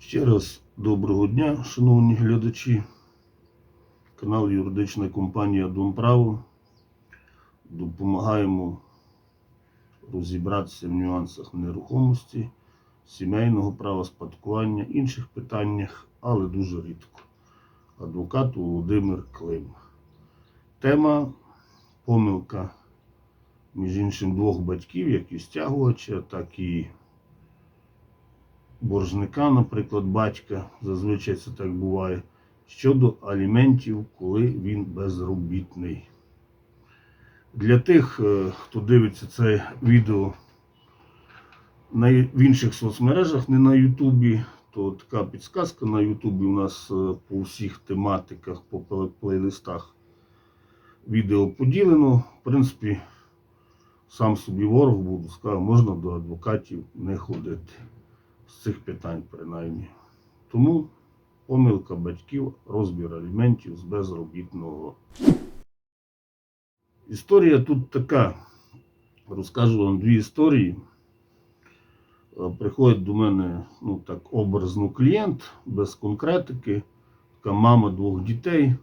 Ще раз доброго дня, шановні глядачі. Канал Юридична компанія Домправо. Допомагаємо розібратися в нюансах нерухомості, сімейного права, спадкування, інших питаннях, але дуже рідко. Адвокат Володимир Клим. Тема помилка, між іншим, двох батьків, як і стягувача, так і боржника, наприклад, батька, зазвичай це так буває, щодо аліментів, коли він безробітний. Для тих, е, хто дивиться це відео в інших соцмережах, не на Ютубі, то така підсказка на Ютубі у нас е, по всіх тематиках, по плейлистах відео поділено. В принципі, сам собі ворог буду, сказав, можна до адвокатів не ходити з цих питань, принаймні. Тому помилка батьків, розбір аліментів з безробітного. Історія тут така. Розкажу вам дві історії. Е, Приходить до мене ну так, образно клієнт без конкретики. Така мама двох дітей.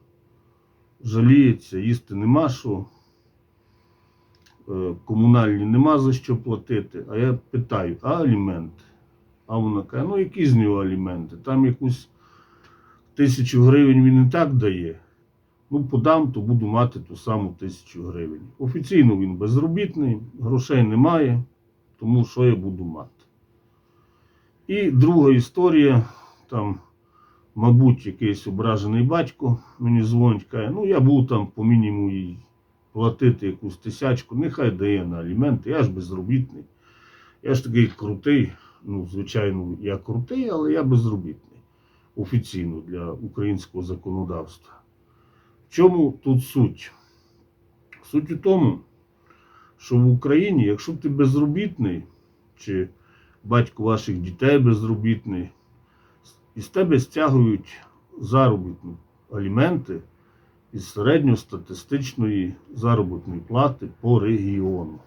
Жаліється, їсти нема що. Е, Комунальні нема за що платити. А я питаю, а аліменти? А вона каже, ну які з нього аліменти? Там якусь тисячу гривень він і так дає. Ну, подам, то буду мати ту саму тисячу гривень. Офіційно він безробітний, грошей немає, тому що я буду мати. І друга історія, там, мабуть, якийсь ображений батько мені дзвонить, каже, ну я буду там по мінімуму їй платити якусь тисячку, нехай дає на аліменти, я ж безробітний. Я ж такий крутий, ну, звичайно, я крутий, але я безробітний. Офіційно для українського законодавства. В чому тут суть? Суть у тому, що в Україні, якщо ти безробітний, чи батько ваших дітей безробітний, із тебе стягують заробітні аліменти із середньостатистичної заробітної плати по регіону.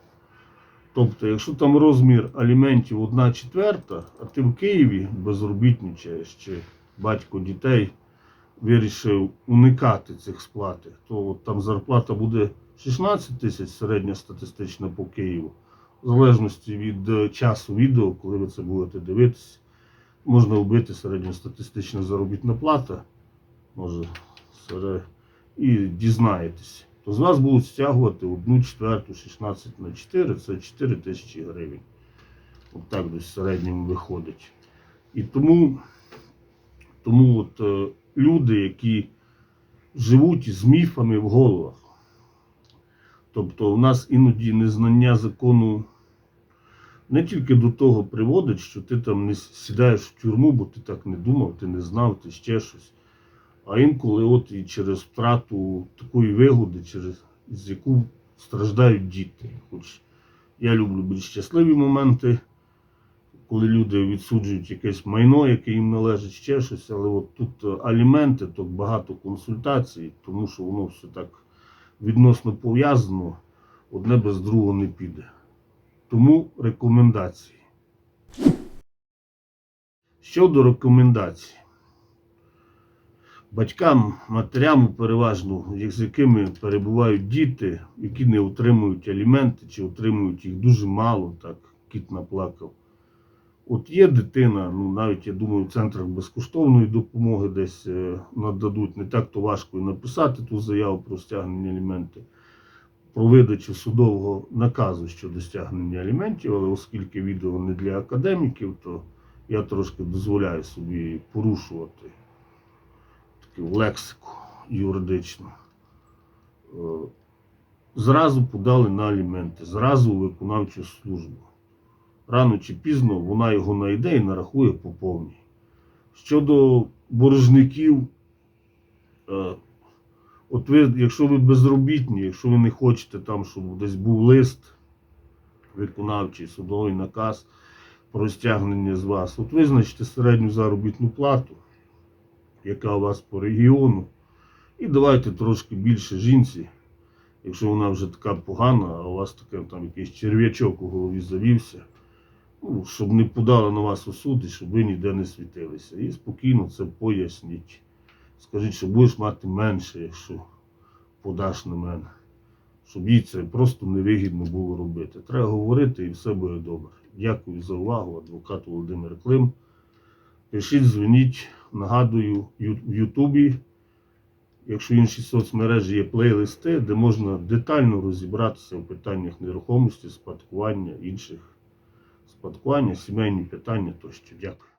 Тобто, якщо там розмір аліментів 1 четверта, а ти в Києві безробітничаєш, чи батько дітей вирішив уникати цих сплат, то от там зарплата буде 16 тисяч середньостатистична по Києву. В залежності від е, часу відео, коли ви це будете дивитися, можна вбити середньостатистична заробітна плата, може, і дізнаєтесь. То з вас будуть стягувати 1 четверту 16 на 4, це 4 тисячі гривень. От так десь в середньому виходить. І тому, тому от, е, люди, які живуть з міфами в головах. Тобто, у нас іноді незнання закону не тільки до того приводить, що ти там не сідаєш в тюрму, бо ти так не думав, ти не знав, ти ще щось. А інколи от і через втрату такої вигоди, через з яку страждають діти. Хоч я люблю більш щасливі моменти, коли люди відсуджують якесь майно, яке їм належить, ще щось, але от тут е, аліменти, то багато консультацій, тому що воно все так відносно пов'язано, одне без другого не піде. Тому рекомендації. Щодо рекомендацій. Батькам, матерям переважно, з якими перебувають діти, які не отримують аліменти чи отримують їх дуже мало, так кіт наплакав. От є дитина, ну навіть я думаю, в центрах безкоштовної допомоги десь е, нададуть не так то важко і написати ту заяву про стягнення аліментів, про видачу судового наказу щодо стягнення аліментів, але оскільки відео не для академіків, то я трошки дозволяю собі порушувати лексику юридичну. Е, Зразу подали на аліменти, зразу виконавчу службу рано чи пізно вона його знайде і нарахує по повній. Щодо боржників, е, от ви, якщо ви безробітні, якщо ви не хочете там, щоб десь був лист, виконавчий судовий наказ про стягнення з вас, от визначте середню заробітну плату, яка у вас по регіону, і давайте трошки більше жінці. Якщо вона вже така погана, а у вас таке там якийсь черв'ячок у голові завівся, ну, щоб не подали на вас і щоб ви ніде не світилися. І спокійно це поясніть. Скажіть, що будеш мати менше, якщо подаш на мене. Щоб їй це просто невигідно було робити. Треба говорити і все буде добре. Дякую за увагу, адвокат Володимир Клим. Пишіть, дзвоніть, нагадую, в Ютубі, якщо інші соцмережі є плейлисти, де можна детально розібратися в питаннях нерухомості, спадкування, інших спадкування, сімейні питання тощо. Дякую.